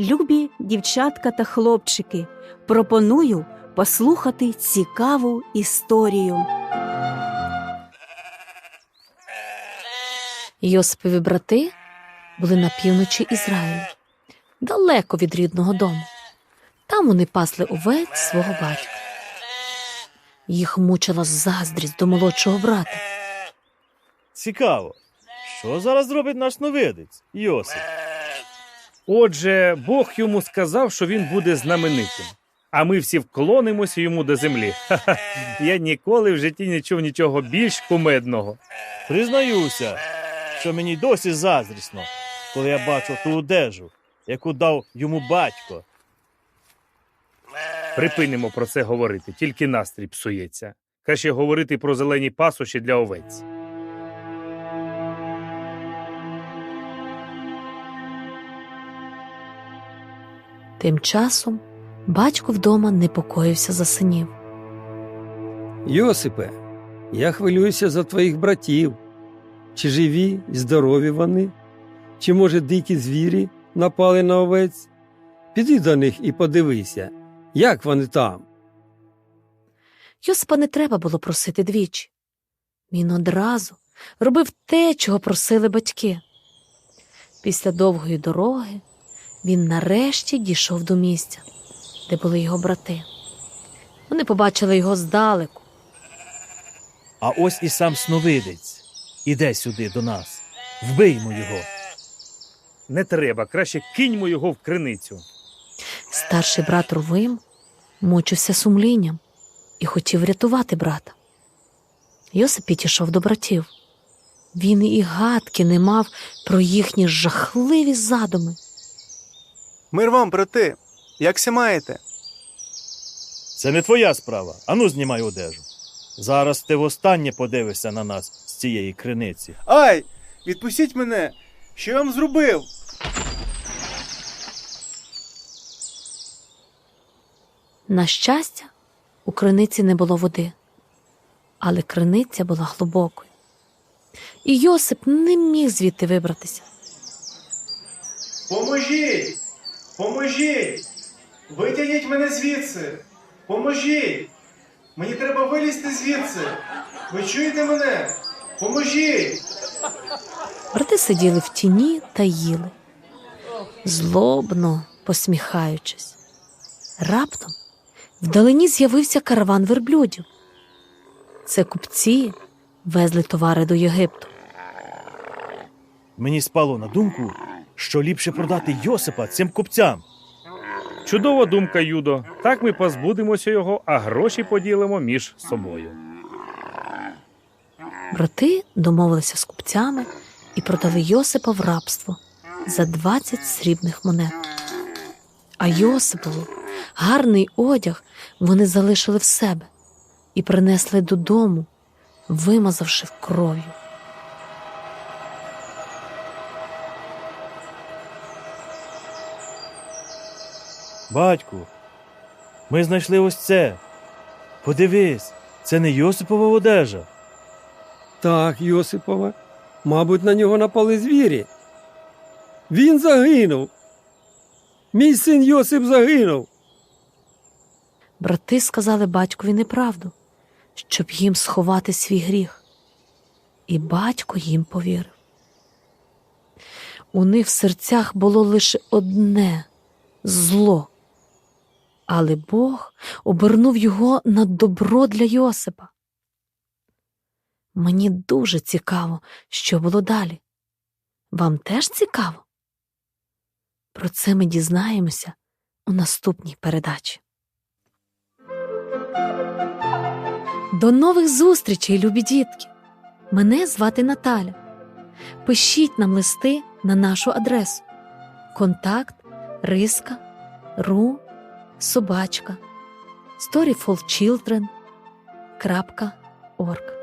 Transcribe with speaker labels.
Speaker 1: Любі дівчатка та хлопчики, пропоную послухати цікаву історію.
Speaker 2: Йосипові брати були на півночі Ізраїлю, далеко від рідного дому. Там вони пасли овець свого батька. Їх мучила заздрість до молодшого брата.
Speaker 3: Цікаво, що зараз зробить наш новидець, Йосип?
Speaker 4: Отже, Бог йому сказав, що він буде знаменитим. А ми всі вклонимося йому до землі. Ха-ха. Я ніколи в житті не чув нічого більш кумедного.
Speaker 3: Признаюся, що мені досі заздрісно, коли я бачу ту одежу, яку дав йому батько.
Speaker 4: Припинимо про це говорити, тільки настрій псується. Краще говорити про зелені пасощі для овець.
Speaker 2: Тим часом батько вдома непокоївся за синів.
Speaker 5: Йосипе, я хвилююся за твоїх братів. Чи живі і здорові вони? Чи, може, дикі звірі напали на овець? Піди до них і подивися, як вони там.
Speaker 2: Йосипа не треба було просити двічі. Він одразу робив те, чого просили батьки. Після довгої дороги він нарешті дійшов до місця, де були його брати. Вони побачили його здалеку.
Speaker 3: А ось і сам сновидець. Іде сюди до нас. Вбиймо його.
Speaker 4: Не треба, краще киньмо його в криницю.
Speaker 2: Старший брат Рувим мучився сумлінням і хотів врятувати брата. Йосип підійшов до братів. Він і гадки не мав про їхні жахливі задуми.
Speaker 6: Мир вам, брати, якся маєте?
Speaker 3: Це не твоя справа. Ану, знімай одежу. Зараз ти востаннє подивишся на нас з цієї криниці.
Speaker 6: Ай! Відпустіть мене! Що я вам зробив?
Speaker 2: На щастя, у криниці не було води, але криниця була глибокою. І Йосип не міг звідти вибратися.
Speaker 6: Поможіть! Поможіть! Витягніть мене звідси! Поможіть! Мені треба вилізти звідси! Ви чуєте мене? Поможіть!
Speaker 2: Брати сиділи в тіні та їли, злобно посміхаючись. Раптом вдалині з'явився караван верблюдів. Це купці везли товари до Єгипту.
Speaker 3: Мені спало на думку, що ліпше продати Йосипа цим купцям.
Speaker 4: Чудова думка, Юдо. Так ми позбудемося його, а гроші поділимо між собою.
Speaker 2: Брати домовилися з купцями і продали Йосипа в рабство за 20 срібних монет. А Йосипову гарний одяг вони залишили в себе і принесли додому, вимазавши в кров'ю.
Speaker 3: Батьку, ми знайшли ось це. Подивись, це не Йосипова одежа.
Speaker 5: Так, Йосипова, мабуть, на нього напали звірі. Він загинув. Мій син Йосип загинув.
Speaker 2: Брати сказали батькові неправду, щоб їм сховати свій гріх. І батько їм повірив. У них в серцях було лише одне зло. Але Бог обернув його на добро для Йосипа. Мені дуже цікаво, що було далі. Вам теж цікаво? Про це ми дізнаємося у наступній передачі. До нових зустрічей, любі дітки! Мене звати Наталя. Пишіть нам листи на нашу адресу контакт риска ру собачка storyfulchildren.org